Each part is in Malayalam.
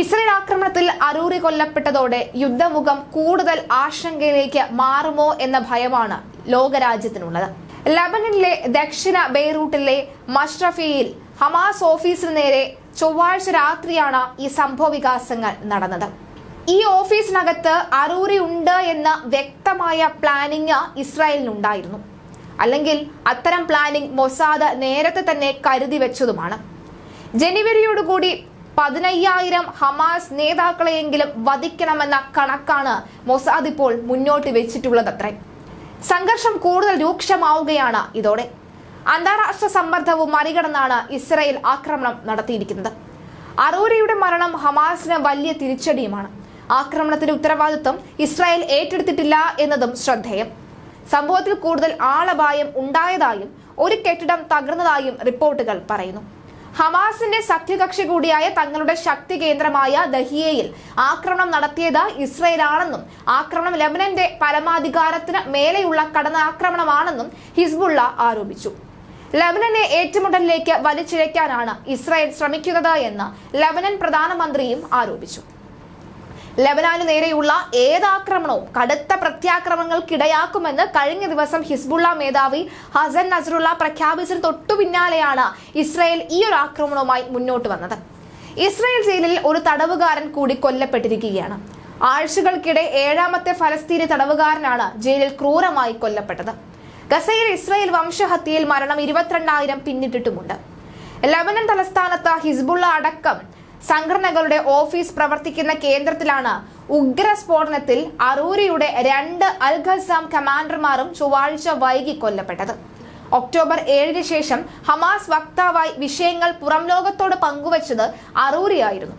ഇസ്രയേൽ ആക്രമണത്തിൽ അരൂറി കൊല്ലപ്പെട്ടതോടെ യുദ്ധമുഖം കൂടുതൽ ആശങ്കയിലേക്ക് മാറുമോ എന്ന ഭയമാണ് ലോകരാജ്യത്തിനുള്ളത്. ലബനനിലെ ദക്ഷിണ ബെയ്റൂട്ടിലെ മഷ്റഫിയിൽ ഹമാസ് ഓഫീസിന് നേരെ ചൊവ്വാഴ്ച രാത്രിയാണ് ഈ സംഭവ വികാസങ്ങൾ നടന്നത്. ഈ ഓഫീസിനകത്ത് അറൂറി ഉണ്ട് എന്ന വ്യക്തമായ പ്ലാനിങ് ഇസ്രായേലിനുണ്ടായിരുന്നു. അല്ലെങ്കിൽ അത്തരം പ്ലാനിങ് മൊസാദ് നേരത്തെ തന്നെ കരുതി വെച്ചതുമാണ്. ജനുവരിയോടുകൂടി പതിനയ്യായിരം ഹമാസ് നേതാക്കളെയെങ്കിലും വധിക്കണമെന്ന കണക്കാണ് മൊസാദ് ഇപ്പോൾ മുന്നോട്ട് വെച്ചിട്ടുള്ളതത്രേ സംഘർഷം കൂടുതൽ രൂക്ഷമാവുകയാണ് ഇതോടെ. അന്താരാഷ്ട്ര സമ്മർദ്ദവും മറികടന്നാണ് ഇസ്രയേൽ ആക്രമണം നടത്തിയിരിക്കുന്നത്. അറൂരയുടെ മരണം ഹമാസിന് വലിയ തിരിച്ചടിയുമാണ്. ആക്രമണത്തിന്റെ ഉത്തരവാദിത്വം ഇസ്രായേൽ ഏറ്റെടുത്തിട്ടില്ല എന്നതും ശ്രദ്ധേയം. സംഭവത്തിൽ കൂടുതൽ ആളപായം ഉണ്ടായതായും ഒരു കെട്ടിടം തകർന്നതായും റിപ്പോർട്ടുകൾ പറയുന്നു. ഹമാസിന്റെ സഖ്യകക്ഷി കൂടിയായ തങ്ങളുടെ ശക്തി കേന്ദ്രമായ ദഹിയയിൽ ആക്രമണം നടത്തിയത് ഇസ്രയേലാണെന്നും ആക്രമണം ലബനന്റെ പരമാധികാരത്തിന് മേലെയുള്ള കടന്നാക്രമണമാണെന്നും ഹിസ്ബുള്ള ആരോപിച്ചു. ലബനനെ ഏറ്റുമുട്ടലിലേക്ക് വലിച്ചിഴയ്ക്കാനാണ് ഇസ്രായേൽ ശ്രമിക്കുന്നത് എന്ന് ലബനൻ പ്രധാനമന്ത്രിയും ആരോപിച്ചു. ലബനാന് നേരെയുള്ള ഏതാക്രമണവും കടുത്ത പ്രത്യാക്രമണങ്ങൾക്കിടയാക്കുമെന്ന് കഴിഞ്ഞ ദിവസം ഹിസ്ബുള്ള മേധാവി ഹസൻ നസറുള്ള പ്രഖ്യാപിച്ചതിന് തൊട്ടു പിന്നാലെയാണ് ഇസ്രായേൽ ഈ ഒരു ആക്രമണവുമായി മുന്നോട്ട് വന്നത്. ഇസ്രായേൽ ജയിലിൽ ഒരു തടവുകാരൻ കൂടി കൊല്ലപ്പെട്ടിരിക്കുകയാണ്. ആഴ്ചകൾക്കിടെ ഏഴാമത്തെ ഫലസ്തീനി തടവുകാരനാണ് ജയിലിൽ ക്രൂരമായി കൊല്ലപ്പെട്ടത്. ഗസയിൽ ഇസ്രായേൽ വംശഹത്യയിൽ മരണം ഇരുപത്തിരണ്ടായിരം പിന്നിട്ടിട്ടുമുണ്ട്. ലബനൻ തലസ്ഥാനത്ത് ഹിസ്ബുള്ള അടക്കം സംഘടനകളുടെ ഓഫീസ് പ്രവർത്തിക്കുന്ന കേന്ദ്രത്തിലാണ് ഉഗ്ര സ്ഫോടനത്തിൽ അറൂരിയുടെ രണ്ട് അൽ ഖസാം കമാൻഡർമാരും ചൊവ്വാഴ്ച വൈകി കൊല്ലപ്പെട്ടത്. ഒക്ടോബർ ഏഴിന് ശേഷം ഹമാസ് വക്താവായി വിഷയങ്ങൾ പുറം ലോകത്തോട് പങ്കുവച്ചത് അറൂരിയായിരുന്നു.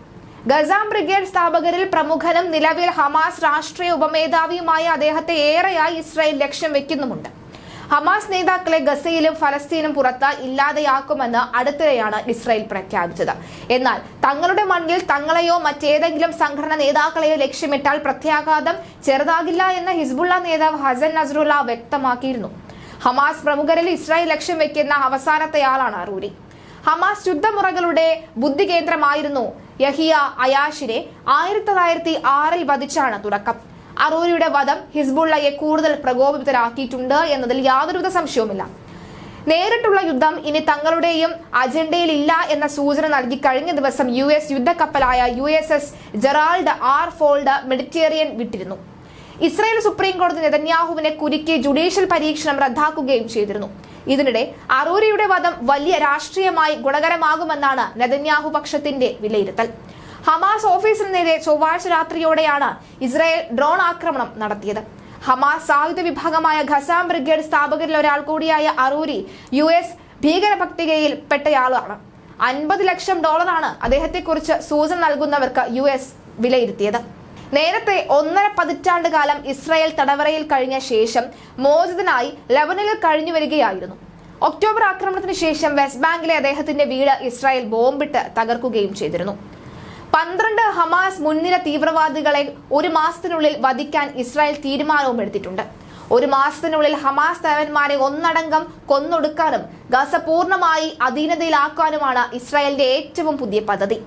ഗസാം ബ്രിഗേഡ് സ്ഥാപകരിൽ പ്രമുഖനും നിലവിൽ ഹമാസ് രാഷ്ട്രീയ ഉപമേധാവിയുമായ അദ്ദേഹത്തെ ഏറെയായി ഇസ്രായേൽ ലക്ഷ്യം വെക്കുന്നുമുണ്ട്. ഹമാസ് നേതാക്കളെ ഗസയിലും ഫലസ്തീനും പുറത്ത് ഇല്ലാതെയാക്കുമെന്ന് അടുത്തിടെയാണ് ഇസ്രായേൽ പ്രഖ്യാപിച്ചത്. എന്നാൽ തങ്ങളുടെ മണ്ണിൽ തങ്ങളെയോ മറ്റേതെങ്കിലും സംഘടന നേതാക്കളെയോ ലക്ഷ്യമിട്ടാൽ പ്രത്യാഘാതം ചെറുതാകില്ല എന്ന് ഹിസ്ബുള്ള നേതാവ് ഹസൻ നസറുല്ല വ്യക്തമാക്കിയിരുന്നു. ഹമാസ് പ്രമുഖരിൽ ഇസ്രായേൽ ലക്ഷ്യം വെക്കുന്ന അവസാനത്തെയാളാണ് അറൂരി ഹമാസ് യുദ്ധമുറകളുടെ ബുദ്ധി കേന്ദ്രമായിരുന്നു യഹിയ അയാഷിനെ ആയിരത്തി തൊള്ളായിരത്തി ആറിൽ വധിച്ചാണ് തുടക്കം. അറൂരിയുടെ വധം ഹിസ്ബുള്ളയെ കൂടുതൽ പ്രകോപിതരാക്കിയിട്ടുണ്ട് എന്നതിൽ യാതൊരുവിധ സംശയവുമില്ല. നേരിട്ടുള്ള യുദ്ധം ഇനി തങ്ങളുടെയും അജണ്ടയിലില്ല എന്ന സൂചന നൽകി കഴിഞ്ഞ ദിവസം U S യുദ്ധക്കപ്പലായ U S S Gerald R Ford Mediterranean വിട്ടിരുന്നു. ഇസ്രായേൽ സുപ്രീം കോടതി നെതന്യാഹുവിനെ കുരുക്കി ജുഡീഷ്യൽ പരീക്ഷണം റദ്ദാക്കുകയും ചെയ്തിരുന്നു. ഇതിനിടെ അറൂരിയുടെ വധം വലിയ രാഷ്ട്രീയമായി ഗുണകരമാകുമെന്നാണ് നെതന്യാഹു പക്ഷത്തിന്റെ വിലയിരുത്തൽ. ഹമാസ് ഓഫീസിന് നേരെ ചൊവ്വാഴ്ച രാത്രിയോടെയാണ് ഇസ്രായേൽ ഡ്രോൺ ആക്രമണം നടത്തിയത്. ഹമാസ് സായുധ വിഭാഗമായ ഖസാം ബ്രിഗേഡ് സ്ഥാപകരിൽ ഒരാൾ കൂടിയായ അറൂരി യു എസ് ഭീകരഭക്തികയിൽ പെട്ടയാളാണ്. അൻപത് ലക്ഷം ഡോളറാണ് അദ്ദേഹത്തെക്കുറിച്ച് സൂചന നൽകുന്നവർക്ക് യു എസ് വിലയിരുത്തിയത്. നേരത്തെ ഒന്നര പതിറ്റാണ്ട് കാലം ഇസ്രായേൽ തടവറയിൽ കഴിഞ്ഞ ശേഷം മോചിതനായി ലബനനിൽ കഴിഞ്ഞു വരികയായിരുന്നു. ഒക്ടോബർ ആക്രമണത്തിന് ശേഷം വെസ്റ്റ് ബാങ്കിലെ അദ്ദേഹത്തിന്റെ വീട് ഇസ്രായേൽ ബോംബിട്ട് തകർക്കുകയും ചെയ്തിരുന്നു. പന്ത്രണ്ട് ഹമാസ് മുൻനിര തീവ്രവാദികളെ ഒരു മാസത്തിനുള്ളിൽ വധിക്കാൻ ഇസ്രായേൽ തീരുമാനവും എടുത്തിട്ടുണ്ട്. ഒരു മാസത്തിനുള്ളിൽ ഹമാസ് തലവന്മാരെ ഒന്നടങ്കം കൊന്നൊടുക്കാനും ഗസ പൂർണമായി അധീനതയിലാക്കാനുമാണ് ഇസ്രായേലിന്റെ ഏറ്റവും പുതിയ പദ്ധതി.